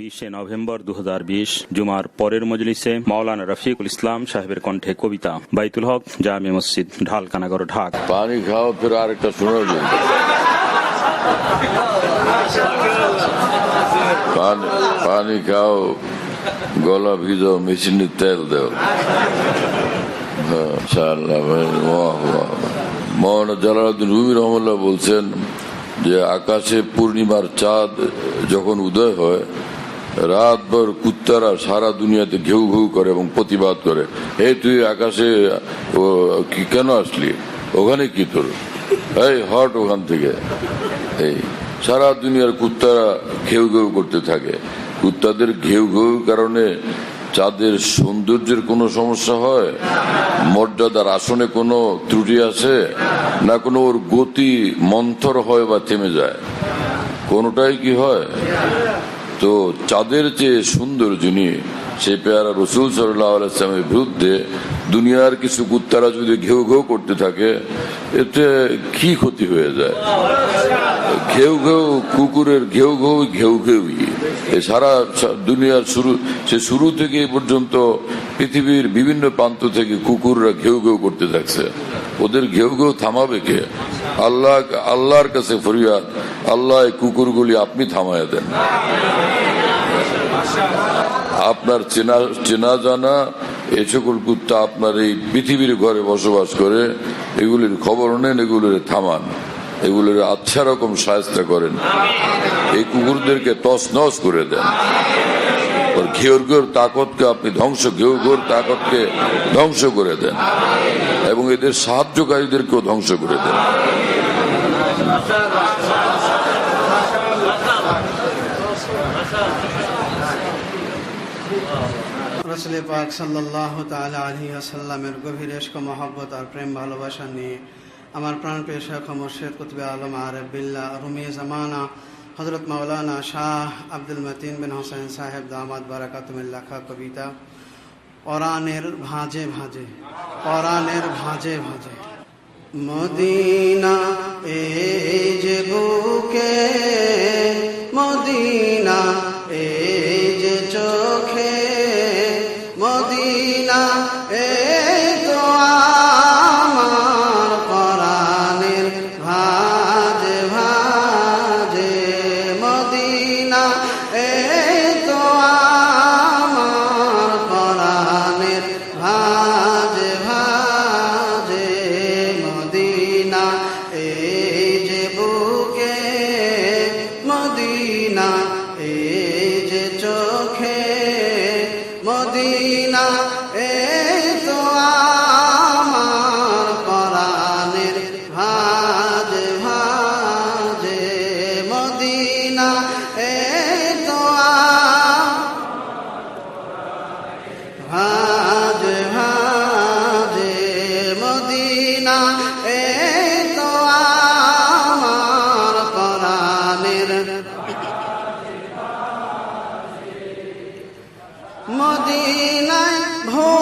বিশে নভেম্বর দু হাজার বিশ, জুমার পরের মজলিসে মাওলানা রফিকুল ইসলাম সাহেবের কণ্ঠে কবিতা। বাইতুল হক, জামে মসজিদ ঢাল কানাগর ঢাক। পানি খাও, ফের আরেকটা শোনাবো পানি খাও, গলা ভিজো, মেশিনে তেল দেও। মৌলানা জালালউদ্দিন রুমি রহমুল্লাহ বলছেন যে, আকাশে পূর্ণিমার চাঁদ যখন উদয় হয় রাতভর কুত্তারা সারা দুনিয়াতে ঘেউ ঘেউ করে এবং প্রতিবাদ করে। হে তুই আকাশে কেন আসলি? ওখানে কি তোর? এই, হট ওখান থেকে। এই, সারা দুনিয়ার কুত্তারা ঘেউ ঘেউ করতে থাকে। কুত্তাদের ঘেউ ঘেউ কারণে চাঁদের সৌন্দর্যের কোনো সমস্যা হয়? মর্যাদার আসনে কোনো ত্রুটি আছে? না কোনো ওর গতি মন্থর হয় বা থেমে যায়? কোনোটাই কি হয়? তো চাঁদের যে সুন্দর যিনি সে পেয়ারা রসুল সাল্লামের বিরুদ্ধে দুনিয়ার কিছু কুত্তারা যদি ঘেউ ঘেউ করতে থাকে, এতে কি ক্ষতি হয়ে যায়? ঘেউ ঘেউ, কুকুরের ঘেউ ঘেউ ঘেউ ঘেউই। সারা দুনিয়ার শুরু সে শুরু থেকে পর্যন্ত পৃথিবীর বিভিন্ন প্রান্ত থেকে কুকুররা ঘেউ ঘেউ করতে থাকছে। ওদের ঘেউ ঘেউ থামাবে কে? আল্লাহ, আল্লাহর কাছে ফরিয়াদ, আল্লাহ কুকুরগুলি আপনি থামায় দেন। আপনার চেনা চেনা জানা এই সকল কুত্তা আপনার এই পৃথিবীর ঘরে বসবাস করে, এগুলির খবর নেন, এগুলির থামান, এগুলির আচ্ছা রকম সাহায্য করেন। এই কুকুরদেরকে তস নস করে দেন। ওর ঘেউর ঘেউর তাকতকে আপনি ধ্বংস ঘেউ ঘেউর তাকতকে ধ্বংস করে দেন। এবং এদের সাহায্যকারীদেরকেও ধ্বংস করে দেন। রসুল পাক সাল্লাহ তালা আলহি আসাল্লামের গভীর এশক মহব্বত আর প্রেম ভালোবাসা নিয়ে আমার প্রাণ পেশক মুর্শেদ কুতবে আলম আরব বিল্লা রুমি জামানা হজরত মাওলানা শাহ আব্দুল মতিন বিন হোসেন সাহেব দামাদ বারাকাতুমিল লেখা কবিতা পরাণের ভাঁজে ভাঁজে পরাণের ভাঁজে ভাঁজে মদিনা এই যে বুকে মদিনা এই তো ভাজ ভাজে মদিনা এই তো আমার মদিনায় ভোরে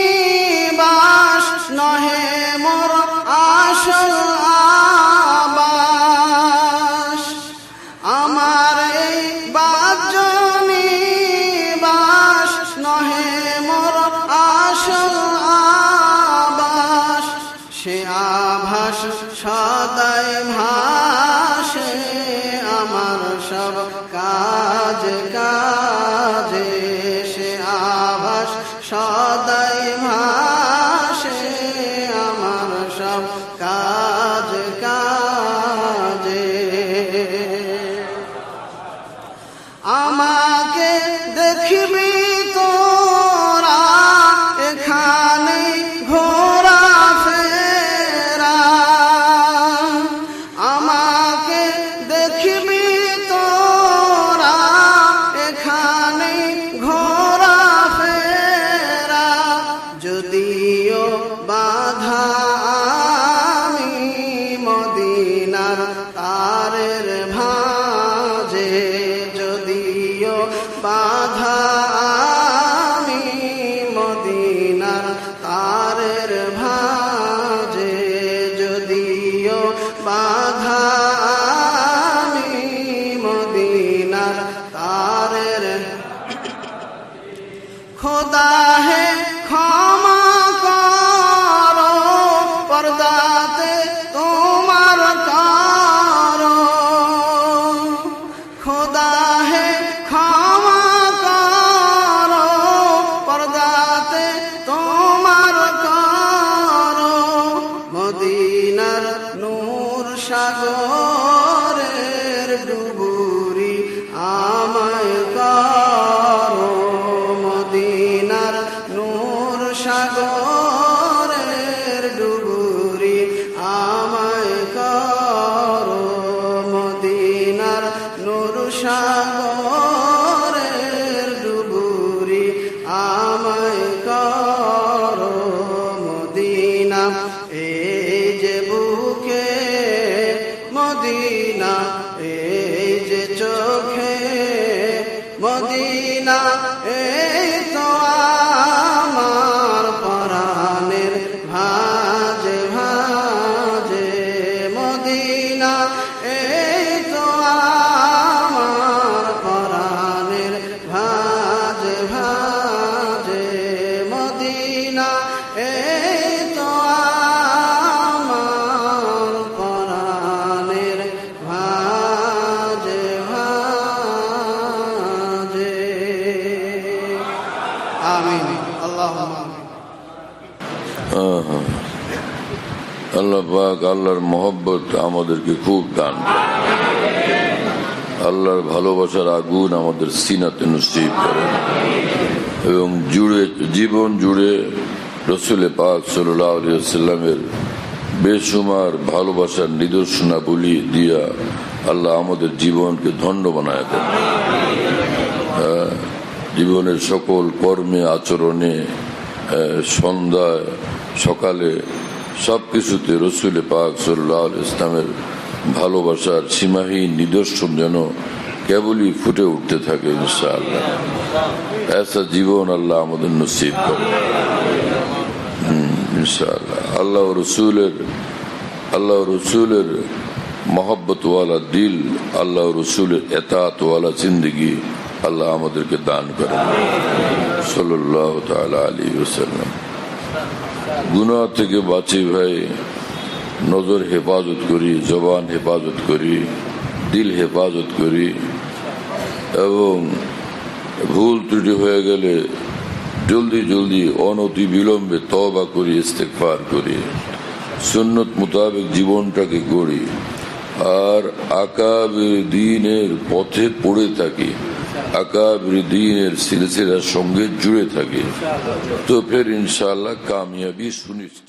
আমি মদিনার যদিও বাধা আমি মদিনার যদিও আমি মদিনার খোদা হে আল্লাহর মহব্বত আমাদেরকে খুব দান আল্লাহর ভালোবাসার আগুন আমাদের সিনাতে নসিব করেন এবং জুড়ে জীবন জুড়ে রসুল পাক সাল্লামের বেসুমার ভালোবাসার নিদর্শনাবলী দিয়া আল্লাহ আমাদের জীবনকে ধন্য বানায় দেন। হ্যাঁ, জীবনের সকল কর্মে আচরণে সন্ধ্যায় সকালে সব কিছুতে রসুল পাক সাল্লাহ ইসলামের ভালোবাসার সীমাহীন নিদর্শন যেন কেবলই ফুটে উঠতে থাকে ইনশাআল্লাহ। ऐसा জীবন আল্লাহ আমাদের নসিব করে আল্লাহ রসুলের আল্লাহ রসুলের মহব্বতওয়ালা দিল, আল্লাহ রসুলের এতাতওয়ালা জিন্দগি আল্লাহ আমাদেরকে দান করেন। তাআলা আলী ওসাল্লাম গুনাহ থেকে বাঁচি ভাই, নজর হেফাজত করি, জবান হেফাজত করি, দিল হেফাজত করি, এবং ভুল ত্রুটি হয়ে গেলে জলদি জলদি অনতি বিলম্বে তবা করি ইস্তেকফার করি, সুন্নত মোতাবেক জীবনটাকে গড়ি, আর আকাবের দিনের পথে পড়ে থাকি। আকাবের দিনের সিলসিলার সঙ্গে জুড়ে থাকে। তো ফের ইনশাআল্লাহ কামিয়াবি সুনিশ্চিত।